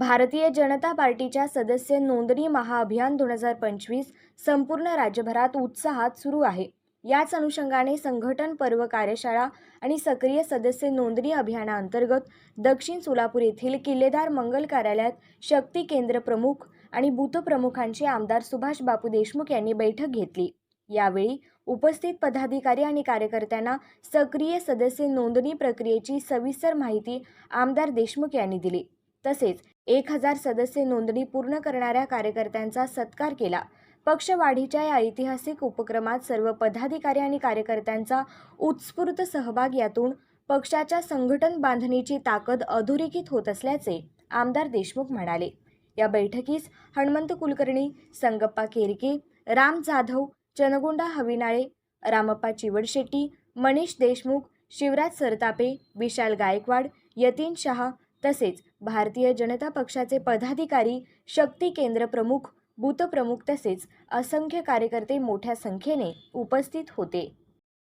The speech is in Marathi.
भारतीय जनता पार्टीच्या सदस्य नोंदणी महाअभियान दोन हजार पंचवीस संपूर्ण राज्यभरात उत्साहात सुरू आहे. याच अनुषंगाने संघटन पर्व कार्यशाळा आणि सक्रिय सदस्य नोंदणी अभियानाअंतर्गत दक्षिण सोलापूर येथील किल्लेदार मंगल कार्यालयात शक्ती केंद्र प्रमुख आणि बूथ प्रमुखांची आमदार सुभाष बापू देशमुख यांनी बैठक घेतली. यावेळी उपस्थित पदाधिकारी आणि कार्यकर्त्यांना सक्रिय सदस्य नोंदणी प्रक्रियेची सविस्तर माहिती आमदार देशमुख यांनी दिली. तसेच एक हजार सदस्य नोंदणी पूर्ण करणाऱ्या कार्यकर्त्यांचा सत्कार केला. पक्षवाढीच्या या ऐतिहासिक उपक्रमात सर्व पदाधिकारी आणि कार्यकर्त्यांचा उत्स्फूर्त सहभाग यातून पक्षाच्या संघटन बांधणीची ताकद अधोरेखित होत असल्याचे आमदार देशमुख म्हणाले. या बैठकीस हणमंत कुलकर्णी संगप्पा केरके राम जाधव चनगोंडा हविनाळे रामप्पा चिवडशेट्टी मनीष देशमुख शिवराज सरतापे विशाल गायकवाड यतीन शहा तसेच भारतीय जनता पक्षाचे पदाधिकारी शक्ती केंद्र प्रमुख बूथप्रमुख तसेच असंख्य कार्यकर्ते मोठ्या संख्येने उपस्थित होते.